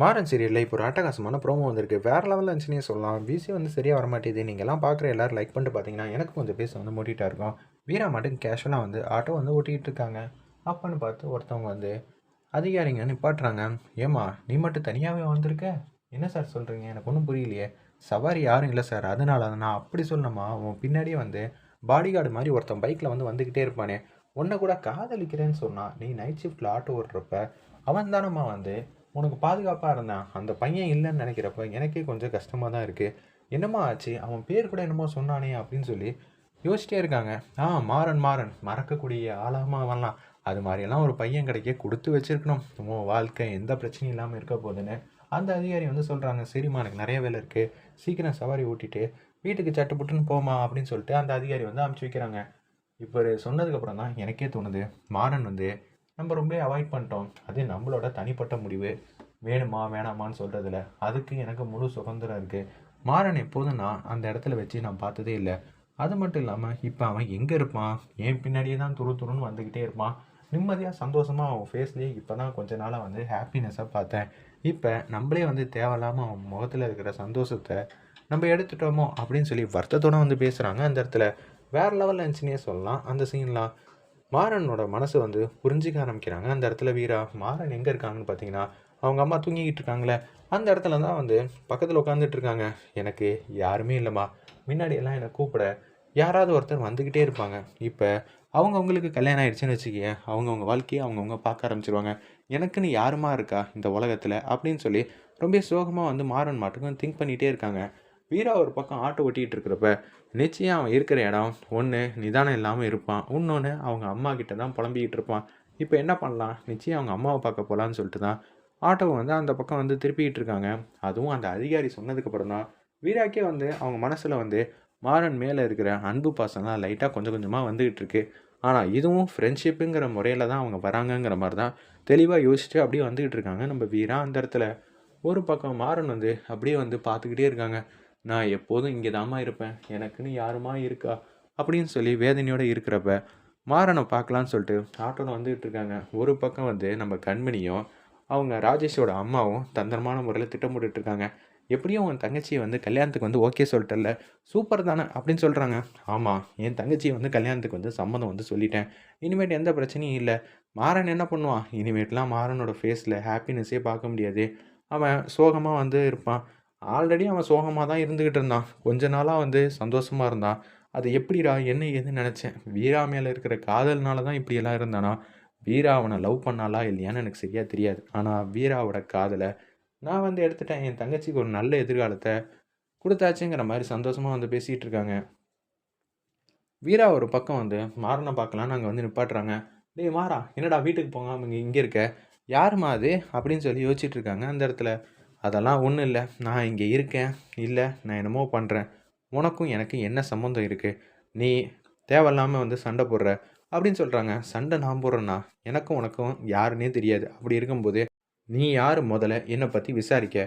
மாறன் சீரியலில் இப்போ ஒரு அட்டகாசமான ப்ரோமோ வந்திருக்கு. வேறு லெவலில் இருந்துச்சுன்னே சொல்லலாம். விசி வந்து சரியாக வரமாட்டேது நீங்கள்லாம் பார்க்குற எல்லாரும் லைக் பண்ணிட்டு பார்த்தீங்கன்னா எனக்கு கொஞ்சம் பேச வந்து மூட்டிகிட்டா இருக்கும். வீரா மட்டும் கேஷுவலாக வந்து ஆட்டோ வந்து ஓட்டிகிட்டு இருக்காங்க. அப்பன்னு பார்த்து ஒருத்தவங்க வந்து அதிகாரிங்க நிப்பாட்டுறாங்க. ஏம்மா நீ மட்டும் தனியாகவே வந்திருக்க? என்ன சார் சொல்கிறீங்க எனக்கு ஒன்றும் புரியலையே. சவாரி யாரும் இல்லை சார் அதனால நான் அப்படி சொல்லணுமா? உன் பின்னாடியே வந்து பாடிகார்டு மாதிரி ஒருத்தன் பைக்கில் வந்து வந்துக்கிட்டே இருப்பானே. உன்னை கூட காதலிக்கிறேன்னு சொன்னால் நீ நைட் ஷிஃப்ட்டில் ஆட்டோ ஓட்டுறப்ப அவன் தானம்மா வந்து உனக்கு பாதுகாப்பாக இருந்தான் அந்த பையன் இல்லைன்னு நினைக்கிறப்ப எனக்கே கொஞ்சம் கஷ்டமாக தான் இருக்குது என்னம்மா ஆச்சு? அவன் பேர் கூட என்னமோ சொன்னானே அப்படின்னு சொல்லி யோசிச்சிட்டே இருக்காங்க. ஆ மாறன் மாறன். மறக்கக்கூடிய ஆழமாக வரலாம் அது மாதிரியெல்லாம் ஒரு பையன் கிடைக்க கொடுத்து வச்சிருக்கணும். உன் வாழ்க்கை எந்த பிரச்சனையும் இல்லாமல் இருக்க போகுதுன்னு அந்த அதிகாரி வந்து சொல்கிறாங்க சரிம்மா எனக்கு நிறைய வேலை இருக்குது சீக்கிரம் சவாரி ஓட்டிட்டு வீட்டுக்கு சட்டுப்புட்டுன்னு போமா அப்படின்னு சொல்லிட்டு அந்த அதிகாரி வந்து அமுச்சு வைக்கிறாங்க. இப்போ சொன்னதுக்கப்புறம் தான் எனக்கே தோணுது. மாறன் வந்து நம்ம ரொம்ப அவாய்ட் பண்ணிட்டோம். அது நம்மளோட தனிப்பட்ட முடிவு. வேணுமா வேணாமான்னு சொல்கிறதுல அதுக்கு எனக்கு முழு சுதந்திரம் இருக்குது மாறன் எப்போதும் நான் அந்த இடத்துல வச்சு நான் பார்த்ததே இல்லை. அது மட்டும் இல்லாமல் இப்போ அவன் எங்கே இருப்பான்? ஏன் பின்னாடியே தான் துரு துருன்னு வந்துக்கிட்டே இருப்பான். நிம்மதியாக சந்தோஷமாக அவன் ஃபேஸ்லேயே இப்போ தான் கொஞ்ச நாளாக வந்து ஹாப்பினஸ்ஸாக பார்த்தேன். இப்போ நம்மளே வந்து தேவையில்லாமல் அவன் முகத்தில் இருக்கிற சந்தோஷத்தை நம்ம எடுத்துட்டோமோ அப்படின்னு சொல்லி வருத்தத்தோட வந்து பேசுகிறாங்க அந்த இடத்துல. வேறு லெவலில் இருந்துச்சுன்னே சொல்லலாம். அந்த சீன்லாம் மாறனோட மனசு வந்து புரிஞ்சிக்க ஆரம்பிக்கிறாங்க. அந்த இடத்துல வீரா மாறன் எங்கே இருக்காங்கன்னு பார்த்தீங்கன்னா அவங்க அம்மா தூங்கிக்கிட்டு இருக்காங்களே அந்த இடத்துல தான் வந்து பக்கத்தில் உட்காந்துட்டு இருக்காங்க. எனக்கு யாருமே இல்லைம்மா. முன்னாடியெல்லாம் என்னை கூப்பிட யாராவது ஒருத்தர் வந்துக்கிட்டே இருப்பாங்க. இப்போ அவங்கவுங்களுக்கு கல்யாணம் ஆயிடுச்சுன்னு வச்சுக்கிய அவங்கவுங்க வாழ்க்கையை அவங்கவுங்க பார்க்க ஆரம்பிச்சிருவாங்க. எனக்குன்னு யாருமா இருக்கா இந்த உலகத்தில்? அப்படின்னு சொல்லி ரொம்ப சோகமாக வந்து மாறன் மாட்டுக்கும் திங்க் பண்ணிகிட்டே இருக்காங்க. வீரா ஒரு பக்கம் ஆட்டோ ஓட்டிகிட்டு இருக்கிறப்ப நிச்சயம் அவன் இருக்கிற இடம் ஒன்று நிதானம் இல்லாமல் இருப்பான். இன்னொன்று அவங்க அம்மா கிட்ட தான் புலம்பிக்கிட்டு இருப்பான். இப்போ என்ன பண்ணலாம்? நிச்சயம் அவங்க அம்மாவை பார்க்க போகலான்னு சொல்லிட்டு தான் ஆட்டோவை வந்து அந்த பக்கம் வந்து திருப்பிக்கிட்டு இருக்காங்க. அதுவும் அந்த அதிகாரி சொன்னதுக்கப்புறம் தான் வீராக்கே வந்து அவங்க மனசில் வந்து மாறன் மேலே இருக்கிற அன்பு பாசம்லாம் லைட்டாக கொஞ்சம் கொஞ்சமாக வந்துக்கிட்டு இருக்கு. ஆனால் இதுவும் ஃப்ரெண்ட்ஷிப்புங்கிற முறையில் தான் அவங்க வராங்கங்கிற மாதிரி தான் தெளிவாக யோசிச்சுட்டு அப்படியே வந்துக்கிட்டு இருக்காங்க நம்ம வீரா அந்த இடத்துல. ஒரு பக்கம் மாறன் வந்து அப்படியே வந்து பார்த்துக்கிட்டே இருக்காங்க. நான் எப்போதும் இங்கே தாம்மா இருப்பேன். எனக்குன்னு யாருமா இருக்கா? அப்படின்னு சொல்லி வேதனையோடு இருக்கிறப்ப மாறனை பார்க்கலான்னு சொல்லிட்டு ஆட்டோவில் வந்துக்கிட்டு இருக்காங்க. ஒரு பக்கம் வந்து நம்ம கண்மணியும் அவங்க ராஜேஷோட அம்மாவும் தந்திரமான முறையில் திட்டமிட்டு இருக்காங்க. எப்படியும் உன் தங்கச்சியை வந்து கல்யாணத்துக்கு வந்து ஓகே சொல்லிட்டல சூப்பர் தானே அப்படின்னு சொல்கிறாங்க ஆமாம் என் தங்கச்சியை வந்து கல்யாணத்துக்கு வந்து சம்மந்தம் வந்து சொல்லிட்டேன். இனிமேட் எந்த பிரச்சனையும் இல்லை. மாறன் என்ன பண்ணுவான்? இனிமேட்லாம் மாறனோட ஃபேஸில் ஹாப்பினஸ்ஸே பார்க்க முடியாது. அவன் சோகமாக வந்து இருப்பான். ஆல்ரெடி அவன் சோகமாக தான் இருந்துக்கிட்டு இருந்தான். கொஞ்ச நாளாக வந்து சந்தோஷமாக இருந்தான். அது எப்படிடா என்ன ஏதுன்னு நினச்சேன். வீரா மேலே இருக்கிற காதல்னால தான் இப்படியெல்லாம் இருந்தானா? வீரா அவனை லவ் பண்ணாலா இல்லையான்னு எனக்கு சரியாக தெரியாது. ஆனால் வீராவோட காதலை நான் வந்து எடுத்துட்டேன். என் தங்கச்சிக்கு ஒரு நல்ல எதிர்காலத்தை கொடுத்தாச்சுங்கிற மாதிரி சந்தோஷமாக வந்து பேசிகிட்டு இருக்காங்க. வீரா ஒரு பக்கம் வந்து மாறனை பார்க்கலாம் நாங்கள் வந்து நிப்பாட்டுறாங்க. டேய் மாறா என்னடா வீட்டுக்கு போங்க இங்கே இங்கே இருக்க? யாருமா அது? அப்படின்னு சொல்லி யோசிச்சுட்டு இருக்காங்க அந்த இடத்துல. அதெல்லாம் ஒன்றும் இல்லை. நான் இங்கே இருக்கேன். இல்லை நான் என்னமோ பண்ணுறேன் உனக்கும் எனக்கு என்ன சம்மந்தம் இருக்குது நீ தேவையில்லாமல் வந்து சண்டை போடுற. அப்படின்னு சொல்கிறாங்க சண்டை நான் போடுறேன்னா? எனக்கும் உனக்கும் யாருன்னே தெரியாது. அப்படி இருக்கும்போது நீ யார் முதல்ல? என்னை பற்றி விசாரிக்க.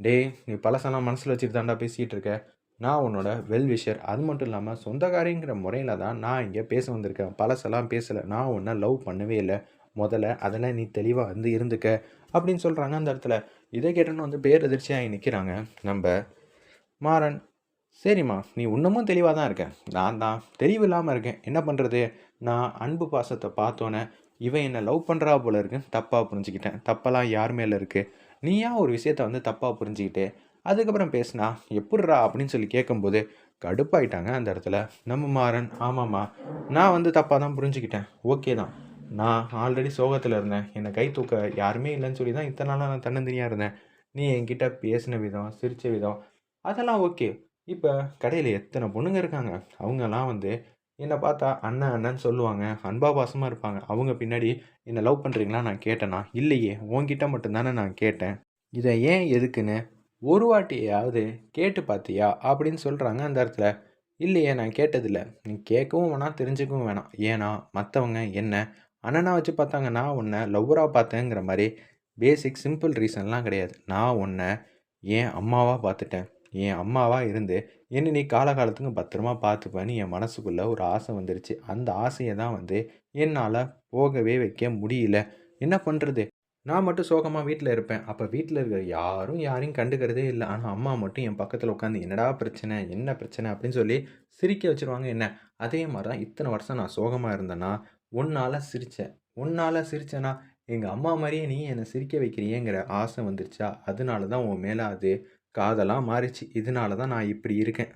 டேய் நீ பழசெல்லாம் மனசில் வச்சுட்டு தாண்டா பேசிகிட்டு இருக்க. நான் உன்னோட வெல் விஷர் அது மட்டும் இல்லாமல் சொந்தக்காரிங்கிற முறையில் தான் நான் இங்கே பேச வந்திருக்கேன். பழசெல்லாம் பேசலை. நான் உன்னை லவ் பண்ணவே இல்லை. முதல்ல அதெல்லாம் நீ தெளிவாக வந்து இருந்துக்க. அப்படின்னு சொல்கிறாங்க அந்த இடத்துல. இதை கேட்டோன்னு வந்து பேரதிர்ச்சியாக நிற்கிறாங்க. நம்ம மாறன் சரிம்மா நீ இன்னமும் தெளிவாக தான் இருக்க. நான் தான் தெளிவு இல்லாமல் இருக்கேன். என்ன பண்ணுறது நான் அன்பு பாசத்தை பார்த்தோன்னே இவன் என்னை லவ் பண்ணுறா போல இருக்குன்னு தப்பாக புரிஞ்சுக்கிட்டேன். தப்பெல்லாம் யார் மேலே இருக்குது நீயா ஒரு விஷயத்த வந்து தப்பாக புரிஞ்சுக்கிட்டு? அதுக்கப்புறம் பேசினா எப்பட்றா அப்படின்னு சொல்லி கேட்கும்போது கடுப்பாயிட்டாங்க அந்த இடத்துல. நம்ம மாறன் ஆமாம்மா நான் வந்து தப்பாக தான் புரிஞ்சுக்கிட்டேன். ஓகே தான். நான் ஆல்ரெடி சோகத்தில் இருந்தேன். என்னை கை தூக்க யாருமே இல்லைன்னு சொல்லி தான் இத்தனை நாளாக நான் தன்னந்தனியாக இருந்தேன். நீ என்கிட்ட பேசின விதம் சிரித்த விதம் அதெல்லாம் ஓகே இப்போ கடையில் எத்தனை பொண்ணுங்க இருக்காங்க? அவங்கெல்லாம் வந்து என்னை பார்த்தா அண்ணன் அண்ணன்னு சொல்லுவாங்க. அன்பா பாசமாக இருப்பாங்க. அவங்க பின்னாடி என்னை லவ் பண்ணுறீங்களா நான் கேட்டேனா? இல்லையே. உங்ககிட்ட மட்டும்தானே நான் கேட்டேன். இதை ஏன் எதுக்குன்னு ஒரு வாட்டியாவது கேட்டு பார்த்தியா? அப்படின்னு சொல்கிறாங்க அந்த இடத்துல. இல்லையே நான் கேட்டதில்லை. நீ கேட்கவும் வேணாம் தெரிஞ்சுக்கவும் வேணாம். ஏன்னா மற்றவங்க என்ன அண்ணனா வச்சு பார்த்தாங்க நான் உன்னை லவ்வராக பார்த்தேங்கிற மாதிரி பேசிக் சிம்பிள் ரீசன்லாம் கிடையாது. நான் உன்னை என் அம்மாவாக பார்த்துட்டேன். என் அம்மாவாக இருந்து என்ன நீ காலகாலத்துக்கு பத்திரமா பார்த்துப்பேன்னு என் மனசுக்குள்ளே ஒரு ஆசை வந்துருச்சு. அந்த ஆசையை தான் வந்து என்னால் போகவே வைக்க முடியல. என்ன பண்ணுறது நான் மட்டும் சோகமாக வீட்டில் இருப்பேன். அப்போ வீட்டில் இருக்கிற யாரும் யாரையும் கண்டுக்கிறதே இல்லை. ஆனால் அம்மா மட்டும் என் பக்கத்தில் உட்காந்து என்னடா பிரச்சனை? என்ன பிரச்சனை? அப்படின்னு சொல்லி சிரிக்க வச்சுருவாங்க என்ன? அதே மாதிரி தான் இத்தனை வருஷம் நான் சோகமாக இருந்தேன்னா உன்னால் சிரித்தேன் உன்னால் சிரிச்சேன்னா எங்கள் அம்மா மாதிரியே நீ என்னை சிரிக்க வைக்கிறியேங்கிற ஆசை வந்துருச்சா? அதனால தான் உன் மேலே அது காதலாக மாறிச்சு. இதனால தான் நான் இப்படி இருக்கேன்.